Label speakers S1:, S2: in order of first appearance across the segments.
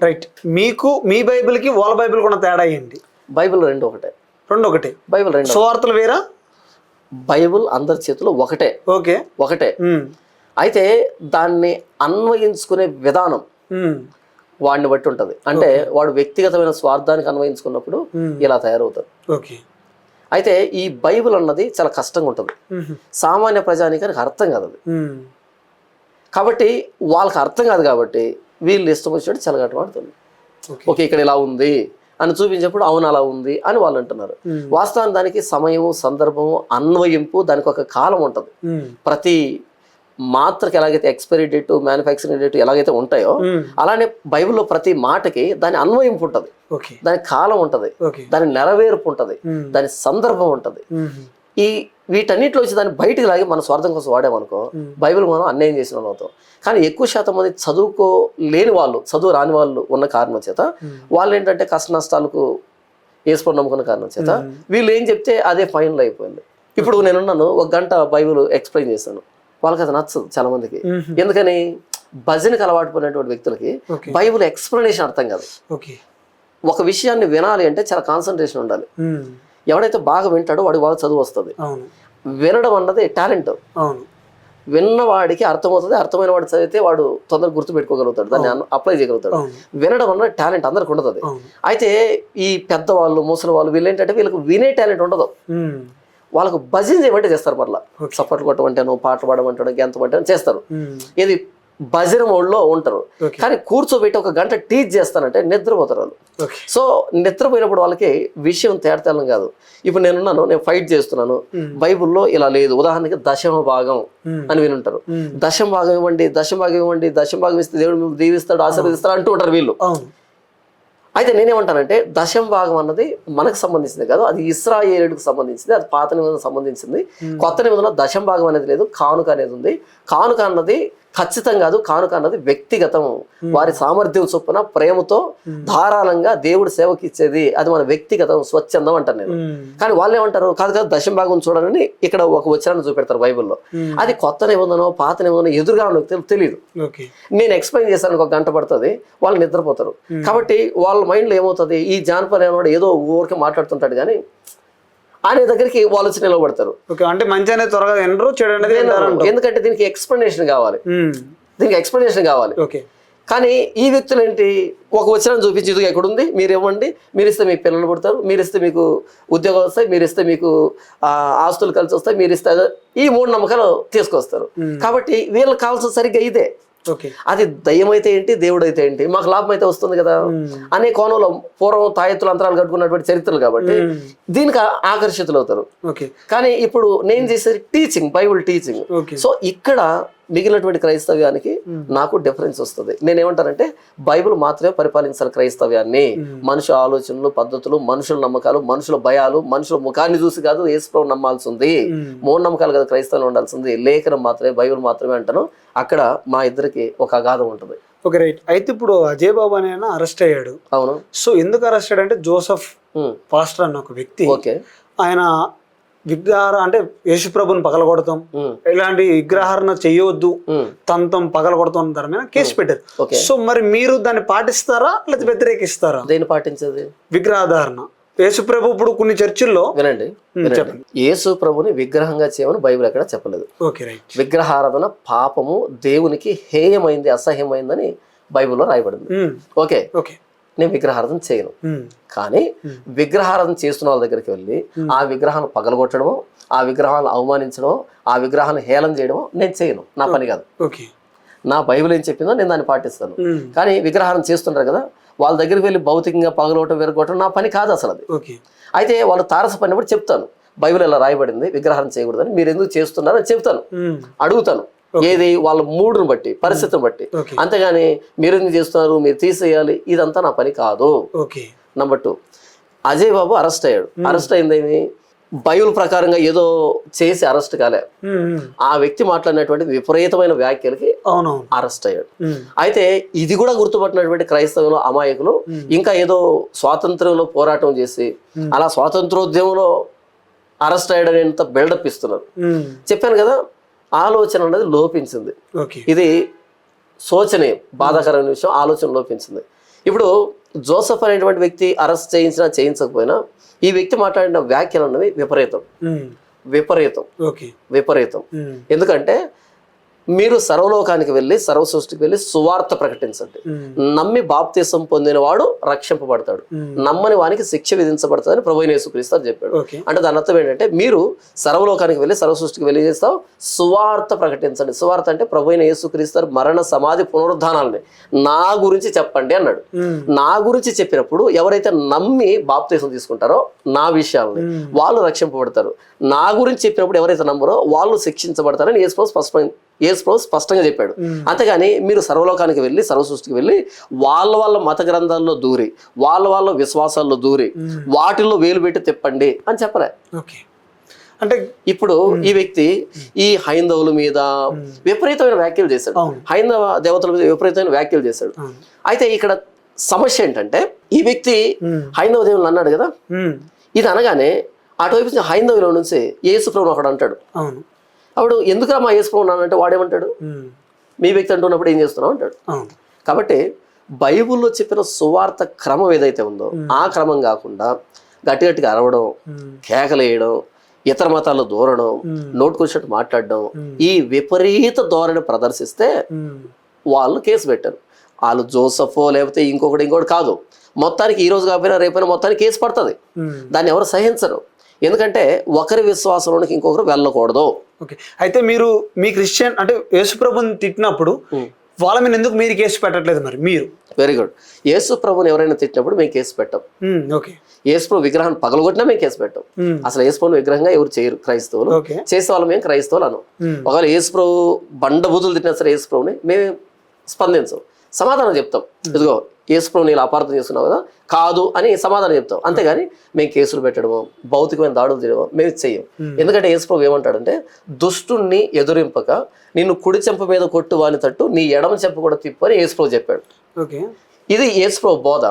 S1: Right మీకు మీ బైబిల్కి వాళ్ళ Bible కూడా తేడా ఏంటి?
S2: బైబిల్ రెండు ఒకటే
S1: రెండు ఒకటి
S2: బైబిల్ రెండు
S1: సువార్తలు వేరా?
S2: బైబిల్ అందరి చేతిలో ఒకటే.
S1: ఓకే.
S2: ఒకటే. అయితే దాన్ని అన్వయించుకునే విధానం వాడిని బట్టి ఉంటుంది. అంటే వాడు వ్యక్తిగతమైన స్వార్థానికి అన్వయించుకున్నప్పుడు. ఇలా తయారవుతారు
S1: ఓకే.
S2: అయితే ఈ బైబిల్ అన్నది చాలా కష్టంగా ఉంటుంది. సామాన్య ప్రజానికానికి అర్థం కాదు అది కాబట్టి వాళ్ళకి అర్థం కాదు కాబట్టి వీళ్ళు ఇష్టం వచ్చినట్టు చెలగాట వాడుతుంది
S1: ఓకే.
S2: ఇక్కడ ఇలా ఉంది అని చూపించినప్పుడు అవును అలా ఉంది అని వాళ్ళు అంటున్నారు.
S1: ఉమ్,
S2: వాస్తవానికి దానికి సమయము సందర్భము అన్వయింపు దానికి ఒక కాలం ఉంటుంది. ప్రతి మాత్రకి ఎలాగైతే ఎక్స్పైరీ డేట్ మ్యానుఫ్యాక్చరింగ్ డేట్ ఎలాగైతే ఉంటాయో అలానే బైబిల్లో ప్రతి మాటకి దాని అన్వయింపు ఉంటుంది. దాని కాలం ఉంటుంది. దాని నెరవేర్పు ఉంటుంది. దాని సందర్భం ఉంటుంది. ఈ వీటన్నిటిలో వచ్చి దాన్ని బయటికి లాగి మన స్వార్థం కోసం వాడామనుకో. బైబిల్ మనం అన్యాయం చేసిన అవుతాం. కానీ ఎక్కువ శాతం మంది చదువుకోలేని వాళ్ళు చదువు రాని వాళ్ళు ఉన్న కారణం చేత. వాళ్ళు ఏంటంటే కష్ట నష్టాలకు వేసుకొని నమ్ముకున్న కారణం చేత. వీళ్ళు ఏం చెప్తే అదే ఫైనల్ అయిపోయింది. ఇప్పుడు నేనున్నాను ఒక గంట బైబిల్ ఎక్స్ప్లెయిన్ చేశాను. వాళ్ళకి అది నచ్చదు చాలా మందికి. ఎందుకని? భజనకి అలవాటు పడినటువంటి వ్యక్తులకి బైబిల్ ఎక్స్ప్లెనేషన్ అర్థం కాదు. ఒక విషయాన్ని వినాలి అంటే చాలా కాన్సన్ట్రేషన్ ఉండాలి. ఎవడైతే బాగా వింటాడో వాడికి బాగా చదువు వస్తుంది. వినడం అన్నది టాలెంట్.
S1: అవును.
S2: విన్నవాడికి అర్థమవుతుంది అర్థమైన వాడు చదివితే వాడు తొందరగా గుర్తు పెట్టుకోగలుగుతాడు దాన్ని అప్లై చేయగలుగుతాడు. వినడం అన్న టాలెంట్ అందరికి ఉండదు అది అయితే ఈ పెద్దవాళ్ళు ముసలి వాళ్ళు వీళ్ళు ఏంటంటే వీళ్ళకి వినే టాలెంట్ ఉండదు. వాళ్ళకు భజన చేయమంటే చేస్తారు మరలా. సపోర్ట్ కొట్టమంటాను పాటలు పాడమంటాను గెంత అంటాను చేస్తారు ఇది భజన మోడ్లో ఉంటారు. కానీ కూర్చోబెట్టి ఒక గంట టీచ్ చేస్తానంటే నిద్రపోతారు వాళ్ళు. సో నిద్రపోయినప్పుడు వాళ్ళకి విషయం తేడతెల్లం కాదు. ఇప్పుడు నేనున్నాను నేను ఫైట్ చేస్తున్నాను. బైబిల్లో ఇలా లేదు. ఉదాహరణకి దశమ భాగం అని వినుంటారు.
S1: ఉమ్,
S2: దశం భాగం ఇవ్వండి దశం భాగం ఇవ్వండి దశం భాగం ఇస్తే దేవుడు మిమ్మల్ని దీవిస్తాడు ఆశీర్వదిస్తాడు అంటూ ఉంటారు వీళ్ళు. అయితే నేనేమంటానంటే దశం భాగం అన్నది మనకు సంబంధించింది కాదు అది ఇస్రాయేలుడికి సంబంధించింది అది పాత నిబంధనకు సంబంధించింది. కొత్త నిబంధనలో దశం భాగం అనేది లేదు కానుక అనేది ఉంది. కానుక అన్నది ఖచ్చితం కాదు. కానుక అన్నది వ్యక్తిగతం. వారి సామర్థ్యం చొప్పున ప్రేమతో ధారాళంగా దేవుడు సేవకి ఇచ్చేది అది మన వ్యక్తిగతం స్వచ్ఛందం అంటాను నేను. కానీ వాళ్ళు ఏమంటారు కాదు కాదు దశం భాగం చూడాలని ఇక్కడ ఒక వచనాన్ని చూపెడతారు బైబిల్లో. అది కొత్త నిబంధన పాత నిబంధన ఎదురుగా ఉన్నది తెలియదు నేను ఎక్స్ప్లెయిన్ చేశాను ఒక గంట పడుతుంది. వాళ్ళు నిద్రపోతారు. కాబట్టి వాళ్ళ మైండ్లో ఏమవుతుంది? ఈ జానపద ఏదో ఊరికే మాట్లాడుతుంటాడు కానీ ఆయన దగ్గరికి వాళ్ళు వచ్చి నిలబడతారు.
S1: ఓకే అంటే మంచి అనేది త్వరగా వినరు చెడు అనేది.
S2: ఎందుకంటే దీనికి ఎక్స్ప్లెనేషన్ కావాలి. దీనికి ఎక్స్ప్లెనేషన్ కావాలి.
S1: ఓకే.
S2: కానీ ఈ వ్యక్తులు ఏంటి ఒక వచనం చూపించి ఇది ఎక్కడ ఉంది మీరు ఇవ్వండి మీరు ఇస్తే మీ పిల్లలు పుడతారు మీరు ఇస్తే మీకు ఉద్యోగాలు వస్తాయి మీరు ఇస్తే మీకు ఆస్తులు కలిసి వస్తాయి మీరు ఇస్తే ఈ మూడు నమ్మకాలు తీసుకొస్తారు. కాబట్టి వీళ్ళకి కావాల్సిన సరిగ్గా ఇదే. అది దయ్యం అయితే ఏంటి దేవుడు అయితే ఏంటి? మాకు లాభం అయితే వస్తుంది కదా. అనే కోణంలో పూర్వం తాయెత్తులు అంతరాలు కట్టుకున్నటువంటి చరిత్రలు కాబట్టి దీనికి ఆకర్షితులు అవుతారు
S1: ఓకే.
S2: కానీ ఇప్పుడు నేను చేసేది టీచింగ్ బైబుల్ టీచింగ్ సో ఇక్కడ మిగిలినటువంటి క్రైస్తవ్యానికి నాకు డిఫరెన్స్ వస్తుంది. నేనేమంటానంటే బైబిల్ మాత్రమే పరిపాలించాలి క్రైస్తవ్యాన్ని. మనుషుల ఆలోచనలు పద్ధతులు మనుషుల నమ్మకాలు మనుషుల భయాలు మనుషుల ముఖాన్ని చూసి కాదు యేసుప్రభు నమ్మాల్సి ఉంది
S1: ఉమ్,
S2: మూఢనమ్మకాలు కదా క్రైస్తవం ఉండాల్సింది. లేఖనం మాత్రమే బైబిల్ మాత్రమే అంటాను. అక్కడ మా ఇద్దరికి ఒక అగాధం ఉంటుంది.
S1: Okay right. అయితే ఇప్పుడు అజయ్ బాబు అనే అరెస్ట్ అయ్యాడు.
S2: అవును.
S1: సో ఎందుకు అరెస్ట్ అయ్యాడు అంటే జోసఫ్ పాస్టర్ అన్న ఒక వ్యక్తి
S2: ఓకే.
S1: ఆయన విగ్రహార అంటే యేసుప్రభుని పగలగొడతాం. ఇలాంటి విగ్రహారణ చేయొద్దు.
S2: ఉమ్,
S1: తంతం పగలగొడతాం దాని మీద కేసు పెట్టారు. సో మరి మీరు దాన్ని పాటిస్తారా? లేదా వ్యతిరేకిస్తారా?
S2: దేని పాటించేది?
S1: విగ్రహాధారణ. యేసుప్రభు ఇప్పుడు కొన్ని చర్చిల్లో
S2: వినండి. యేసు ప్రభుని విగ్రహంగా చేయమని బైబిల్ ఎక్కడ చెప్పలేదు. విగ్రహారాధన పాపము దేవునికి హేయమైంది అసహ్యమైందని బైబిల్లో రాయబడింది. ఓకే.
S1: ఓకే.
S2: నేను విగ్రహారాధన చేయను. కానీ. విగ్రహారాధన చేస్తున్న వాళ్ళ దగ్గరికి వెళ్ళి. ఆ విగ్రహాన్ని పగలగొట్టడము ఆ విగ్రహాలను అవమానించడం ఆ విగ్రహాన్ని హేళన చేయడం నేను చేయను. నా పని కాదు.
S1: ఓకే.
S2: నా బైబిల్ ఏం చెప్పిందో నేను దాన్ని పాటిస్తాను. కానీ విగ్రహారం చేస్తుంటారు కదా వాళ్ళ దగ్గరికి వెళ్ళి భౌతికంగా పగలగొట్టడం విరగొట్టడం నా పని కాదు అసలు అది.
S1: ఓకే.
S2: అయితే వాళ్ళు తారసపడినప్పుడు చెప్తాను. బైబిల్ ఇలా రాయబడింది విగ్రహారం చేయకూడదని మీరు ఎందుకు చేస్తున్నారని చెప్తాను. అడుగుతాను. ఏది? వాళ్ళ మూడుని బట్టి పరిస్థితిని బట్టి. అంతేగాని మీరు ఎందుకు చేస్తున్నారు? మీరు తీసేయాలి. iదంతా నా పని కాదు. Number two Ajay Babu arrest అయ్యాడు. అరెస్ట్ అయిందేమి? బైబిల్ ప్రకారంగా ఏదో చేసి అరెస్ట్ కాలే. ఆ వ్యక్తి మాట్లాడినటువంటి విపరీతమైన వ్యాఖ్యలకి అరెస్ట్ అయ్యాడు. అయితే ఇది కూడా గుర్తుపట్టినటువంటి క్రైస్తవులు అమాయకులు ఇంకా ఏదో స్వాతంత్రంలో పోరాటం చేసి. అలా స్వాతంత్రోద్యమంలో అరెస్ట్ అయ్యాడనేంత బిల్డప్ ఇస్తున్నారు. చెప్పాను కదా ఆలోచన అనేది లోపించింది. ఇది శోచనీయం బాధాకరమైన విషయం ఆలోచన లోపించింది. ఇప్పుడు జోసఫ్ అనేటువంటి వ్యక్తి అరెస్ట్ చేయించినా చేయించకపోయినా ఈ వ్యక్తి మాట్లాడిన వ్యాఖ్యలు అన్నవి విపరీతం. విపరీతం.
S1: ఓకే.
S2: విపరీతం. ఎందుకంటే మీరు సర్వలోకానికి వెళ్ళి సర్వ సృష్టికి వెళ్ళి సువార్త ప్రకటించండి. నమ్మి బాప్తీసం పొందినవాడు రక్షింపబడతాడు. నమ్మని వానికి శిక్ష విధించబడుతుందని ప్రభు యేసుక్రీస్తు చెప్పాడు. అంటే దాని అర్థం ఏంటంటే మీరు సర్వలోకానికి వెళ్ళి సర్వ సృష్టికి వెళ్ళి చేస్తావు సువార్త ప్రకటించండి. సువార్త అంటే ప్రభు అయిన యేసుక్రీస్తు మరణ సమాధి పునరుద్ధానాలని నా గురించి చెప్పండి అన్నాడు. నా గురించి చెప్పినప్పుడు ఎవరైతే నమ్మి బాప్తీసం తీసుకుంటారో నా విషయాలని వాళ్ళు రక్షింపబడతారు. నా గురించి చెప్పినప్పుడు ఎవరైతే నమ్మరో వాళ్ళు శిక్షించబడతారని యేసు స్పష్టంగా యేసు స్పష్టంగా చెప్పాడు. అంతేగాని మీరు సర్వలోకానికి వెళ్ళి సర్వ సృష్టికి వెళ్ళి వాళ్ళ వాళ్ళ మత గ్రంథాల్లో దూరి వాళ్ళ వాళ్ళ విశ్వాసాల్లో దూరి వాటిల్లో వేలు పెట్టి తిప్పండి అని చెప్పలే.
S1: ఓకే. అంటే
S2: ఇప్పుడు ఈ వ్యక్తి ఈ హైందవుల మీద విపరీతమైన వ్యాఖ్యలు చేశాడు. హైందవ దేవతల మీద విపరీతమైన వ్యాఖ్యలు చేశాడు. అయితే ఇక్కడ సమస్య ఏంటంటే ఈ వ్యక్తి హైందవ దేవుళ్ళు అన్నాడు కదా? ఇది అనగానే అటువైపు నుంచి హైందవుల నుంచి యేసు ప్రభు ఒకడు అంటాడు.
S1: అవును.
S2: అప్పుడు ఎందుకురా మా యేసు ప్రభు అంటే వాడేమంటాడు? మీ వ్యక్తి అంటున్నప్పుడు ఏం చేస్తున్నావు అంటాడు. కాబట్టి బైబిల్లో చెప్పిన సువార్త క్రమం ఏదైతే ఉందో ఆ క్రమం కాకుండా గట్టి గట్టిగా అరవడం కేకలేయడం ఇతర మతాల్లో దూరడం నోటుకొచ్చినట్టు మాట్లాడడం. ఈ విపరీత ధోరణి ప్రదర్శిస్తే వాళ్ళు కేసు పెట్టారు. వాళ్ళు జోసఫో లేకపోతే ఇంకొకటి ఇంకొకటి కాదు. మొత్తానికి ఈ రోజు కాకపోయినా రేపైనా మొత్తానికి కేసు పడుతుంది. దాన్ని ఎవరు సహించరు. ఎందుకంటే ఒకరి విశ్వాసంలోనికి ఇంకొకరు వెళ్ళకూడదు.
S1: ఓకే. అయితే మీరు మీ క్రిస్టియన్ అంటే యేసుప్రభుని తిట్టినప్పుడు. వాళ్ళ మీద ఎందుకు మీరు కేసు పెట్టట్లేదు మరి? మీరు?
S2: వెరీ గుడ్ యేసు ప్రభుని ఎవరైనా తిట్టినప్పుడు మేము కేసు పెట్టాం.
S1: ఓకే.
S2: యేసు ప్రభు విగ్రహాన్ని పగలగొట్టినా మేము కేసు పెట్టాం. అసలు యేసు ప్రభుని విగ్రహంగా ఎవరు చేయరు క్రైస్తవులు. చేసే వాళ్ళు మేము క్రైస్తవులు అను ఒకవేళ యేసు ప్రభు బండ బూతులు తిట్టినా సరే యేసు ప్రభుని మేము స్పందించం. సమాధానం చెప్తాం. ఇదిగో యేసు ప్రభు నీళ్ళు అపార్థం చేస్తున్నావు కదా కాదు అని సమాధానం చెప్తాం. అంతేగాని మేము కేసులు పెట్టడమో భౌతికమైన దాడులు చేయడమో మేము చెయ్యం ఎందుకంటే యేసు ప్రభు ఏమంటాడంటే దుష్టుణ్ణి ఎదురింపక నిన్ను కుడి చెంప మీద కొట్టు వాని తట్టు నీ ఎడమ చెంప కూడా తిప్పు అని యేసు ప్రభు చెప్పాడు.
S1: ఓకే.
S2: ఇది యేసు ప్రభు బోధ.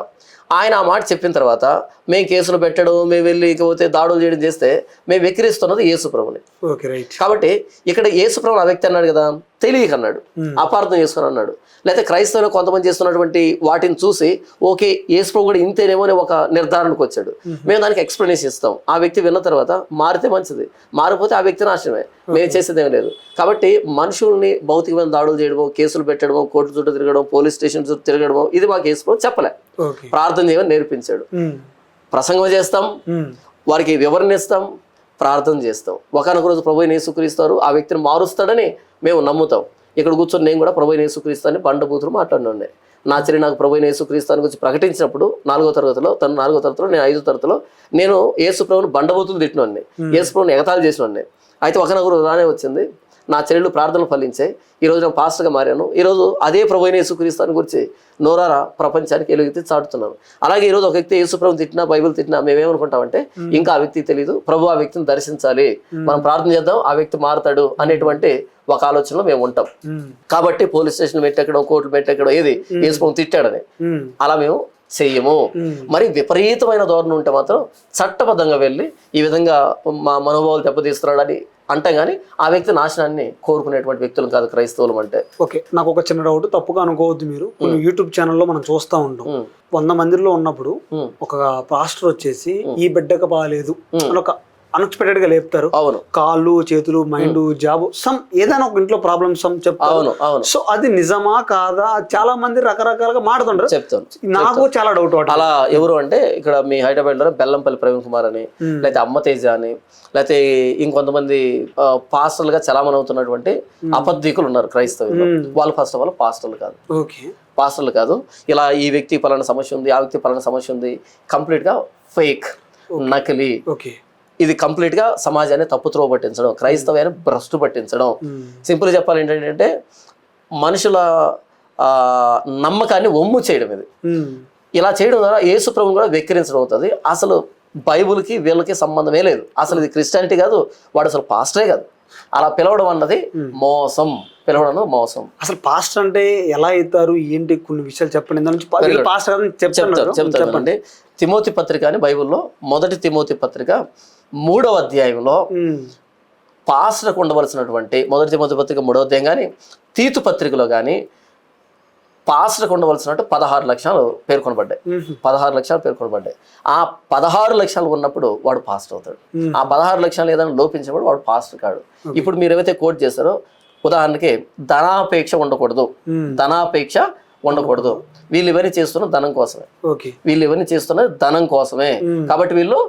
S2: ఆయన ఆ మాట చెప్పిన తర్వాత మేము కేసులు పెట్టడం మేము వెళ్ళి ఇకపోతే దాడులు చేయడం చేస్తే మేము వెక్కిరిస్తున్నది యేసు ప్రభుని
S1: ఓకే రైట్.
S2: కాబట్టి ఇక్కడ యేసు ప్రభు ఆ వ్యక్తి అన్నాడు కదా తెలియక అన్నాడు. అపార్థం చేసుకుని అన్నాడు. లేకపోతే క్రైస్తవులు కొంతమంది చేస్తున్నటువంటి వాటిని చూసి ఓకే యేసు ప్రభు కూడా ఇంతేనేమో అని ఒక నిర్ధారణకు వచ్చాడు. మేము. దానికి ఎక్స్ప్లెనేషన్ ఇస్తాం. ఆ వ్యక్తి విన్న తర్వాత మారితే మంచిది. మారిపోతే ఆ వ్యక్తి నాశనమే. మేము చేసేది లేదు. కాబట్టి మనుషుల్ని భౌతికమైన దాడులు చేయడమో కేసులు పెట్టడమో కోర్టు చుట్టూ తిరగడం పోలీస్ స్టేషన్ చుట్టూ తిరగడమో ఇది మాకు యేసు ప్రభు చెప్పలే. ప్రార్థన చేయమని నేర్పించాడు. ప్రసంగం చేస్తాం. వారికి వివరణ ఇస్తాం. ప్రార్థన చేస్తాం. ఒకనొక రోజు ప్రభు యేసుక్రీస్తారు ఆ వ్యక్తిని మారుస్తాడని మేము నమ్ముతాం. ఇక్కడ కూర్చొని నేను కూడా ప్రభు యేసుక్రీస్తాన్ని బండబూతులు మాట్లాడినండి నా చెల్లి నాకు ప్రభు యేసుక్రీస్తాన్ని గురించి ప్రకటించినప్పుడు నాలుగో తరగతిలో తను నాలుగో తరగతిలో నేను ఐదో తరగతిలో నేను యేసు ప్రభుని బండబూతులు తిట్టినండి యేసు ప్రభుని ఎగతాళి చేసినండి అయితే ఒకనొక రోజు రానే వచ్చింది. నా చెల్లెలు ప్రార్థనలు ఫలించాయి. ఈ రోజు నేను పాస్టర్గా మారాను. ఈ రోజు అదే ప్రభు అయిన యేసుక్రీస్తాన్ని గురించి నోరారా ప్రపంచానికి ఎలుగెత్తి చాటుతున్నాను. అలాగే ఈ రోజు ఒక వ్యక్తి యేసు ప్రభు తిట్టినా బైబిల్ తిట్టినా మేమేమనుకుంటామంటే ఇంకా ఆ వ్యక్తికి తెలియదు ప్రభు ఆ వ్యక్తిని దర్శించాలి. మనం ప్రార్థన చేద్దాం ఆ వ్యక్తి మారతాడు అనేటువంటి ఒక ఆలోచనలో మేము ఉంటాం. కాబట్టి పోలీస్ స్టేషన్ పెట్టెక్కడం కోర్టులు పెట్టెక్కడం ఏది? యేసు ప్రభు తిట్టాడని. అలా మేము చెయ్యము. మరి విపరీతమైన ధోరణి ఉంటే మాత్రం చట్టబద్ధంగా వెళ్ళి ఈ విధంగా మా మనోభావాలు దెబ్బతీస్తున్నాడని అంటాం కానీ ఆ వ్యక్తి నాశనాన్ని కోరుకునేటువంటి వ్యక్తులు కాదు క్రైస్తవులు అంటే.
S1: ఓకే నాకు ఒక చిన్న డౌట్. తప్పుగా అనుకోవద్దు మీరు. కొన్ని యూట్యూబ్ ఛానల్లో మనం చూస్తూ ఉంటాం. వంద మందిలో ఉన్నప్పుడు ఒక పాస్టర్ వచ్చేసి ఈ బిడ్డకు బాగాలేదు అని ఒక అన్ఎక్స్పెక్టెడ్గా లేపుతారు.
S2: అవును.
S1: కాళ్ళు చేతులు మైండ్ జాబ్ సమ్ ఏదైనా ఒక ఇంట్లో ప్రాబ్లమ్ సమ్ చెప్తారు.
S2: అవును అవును.
S1: సో అది నిజమా కాదా? చాలా మంది రకరకాలుగా మాట్లాడుతుంటారు.
S2: చెప్తాను.
S1: నాకు చాలా డౌట్
S2: అలా ఎవరు అంటే ఇక్కడ మీ హైదరాబాద్లో బెల్లంపల్లి ప్రవీణ్ కుమార్ అని. లేకపోతే అమ్మ తేజ అని లేకపోతే ఇంకొంతమంది ఆ, పాస్టర్లుగా చలామణి అవుతున్నటువంటి అబద్ధికులు ఉన్నారు క్రైస్తవులు. వాళ్ళు ఫస్ట్ ఆఫ్ ఆల్ పాస్టర్లు కాదు.
S1: ఓకే.
S2: పాస్టర్లు కాదు. ఇలా ఈ వ్యక్తి పలానా సమస్య ఉంది ఆ వ్యక్తి పలానా సమస్య ఉంది కంప్లీట్గా ఫేక్ నకిలీ.
S1: ఓకే.
S2: ఇది కంప్లీట్గా సమాజాన్ని తప్పుత్రోవ పట్టించడం క్రైస్తవాన్ని భ్రష్టు పట్టించడం. సింపుల్ చెప్పాలి ఏంటంటే మనుషుల ఆ, నమ్మకాన్ని ఒమ్ము చేయడం ఇది. ఇలా చేయడం ద్వారా యేసు ప్రభుని కూడా వెక్కిరించడం అవుతుంది. అసలు బైబుల్కి వీళ్ళకి సంబంధమే లేదు. అసలు ఇది క్రిస్టియానిటీ కాదు వాడు అసలు పాస్టరే కాదు. అలా పిలవడం అన్నది మోసం. పిలవడం మోసం.
S1: అసలు పాస్టర్ అంటే ఎలా అవుతారు ఏంటి? కొన్ని విషయాలు చెప్పండి. నుంచి. పాస్టర్ చెప్తున్నారు.
S2: చెప్తాను అండి తిమోతి పత్రిక అని బైబిల్లో మొదటి తిమోతి పత్రిక మూడవ అధ్యాయంలో. పాస్టర్కు ఉండవలసినటువంటి మొదటి తిమోతి పత్రిక మూడవ అధ్యాయం కానీ తీతు పత్రికలో కానీ పాస్టర్కి ఉండవలసినట్టు పదహారు లక్షలు పేర్కొనబడ్డాయి. పదహారు లక్షలు పేర్కొనబడ్డాయి. ఆ పదహారు లక్షలు ఉన్నప్పుడు వాడు పాస్టర్ అవుతాడు. ఆ పదహారు లక్షలు ఏదైనా లోపించినప్పుడు వాడు పాస్టర్ కాడు. ఇప్పుడు మీరు ఏవైతే కోట్ చేస్తారో ఉదాహరణకి ధనాపేక్ష ఉండకూడదు. ధనాపేక్ష ఉండకూడదు. వీళ్ళు ఇవన్నీ చేస్తున్న ధనం కోసమే. వీళ్ళు ఇవన్నీ చేస్తున్నది ధనం కోసమే. కాబట్టి వీళ్ళు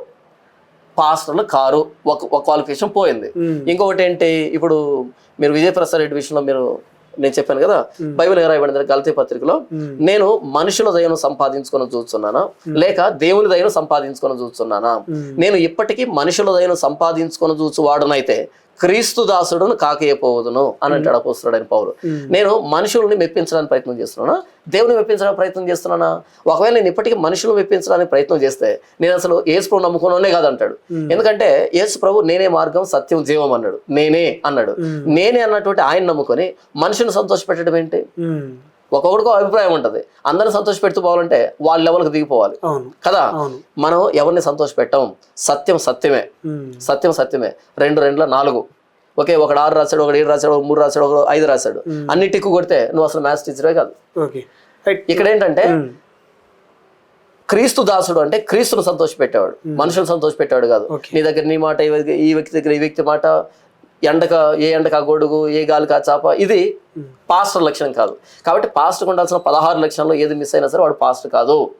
S2: పాస్టర్లు కారు ఒక ఒక క్వాలిఫికేషన్ పోయింది. ఇంకొకటి ఏంటి ఇప్పుడు మీరు విజయప్రసాద్ రెడ్డి విషయంలో మీరు నేను చెప్పాను కదా బైబిల్ ఏ రాయబడింది గలతీ పత్రికలో. నేను మనుషుల దయను సంపాదించుకొని చూస్తున్నానా లేక దేవుని దయను సంపాదించుకొని చూస్తున్నానా. నేను ఇప్పటికీ మనుషుల దయను సంపాదించుకొని వాడునైతే క్రీస్తు దాసుడును కాకేయపోవదును అని అంటాడు అపోస్తుడైన పౌరు. నేను మనుషుల్ని మెప్పించడానికి ప్రయత్నం చేస్తున్నానా? దేవుని మెప్పించడానికి ప్రయత్నం చేస్తున్నానా? ఒకవేళ నేను ఇప్పటికీ మనుషులు మెప్పించడానికి ప్రయత్నం చేస్తే నేను అసలు యేసు ప్రభు నమ్ముకునే కాదంటాడు ఎందుకంటే యేసు ప్రభు నేనే మార్గం సత్యం జీవం అన్నాడు. నేనే అన్నాడు. నేనే అన్నటువంటి ఆయన నమ్ముకొని మనుషుని సంతోషపెట్టడం ఏంటి. ఒక్కొక్కడికో అభిప్రాయం ఉంటది. అందరిని సంతోష పెడుతూ పోవాలంటే వాళ్ళ లెవెల్కి దిగిపోవాలి. కదా? మనం ఎవరిని సంతోష పెట్టాం సత్యం సత్యమే. సత్యం సత్యమే. రెండు రెండుల నాలుగు. ఓకే ఒకడు ఆరు రాశాడు ఒకడు ఏడు రాశాడు మూడు రాశాడు ఒకడు ఐదు రాశాడు. అన్ని టిక్కు కొడితే నువ్వు అసలు మ్యాథ్స్ టీచరే కాదు. ఇక్కడ ఏంటంటే. క్రీస్తు దాసుడు అంటే క్రీస్తును సంతోష పెట్టేవాడు మనుషులు సంతోష పెట్టేవాడు కాదు. నీ దగ్గర నీ మాట ఈ వ్యక్తి దగ్గర ఈ వ్యక్తి మాట ఎండక ఏ ఎండక గొడుగు ఏ గాలిక చాప ఇది పాస్టర్ లక్షణం కాదు. కాబట్టి పాస్టర్ ఉండాల్సిన పదహారు లక్షణంలో ఏది మిస్ అయినా సరే వాడు పాస్టర్ కాదు.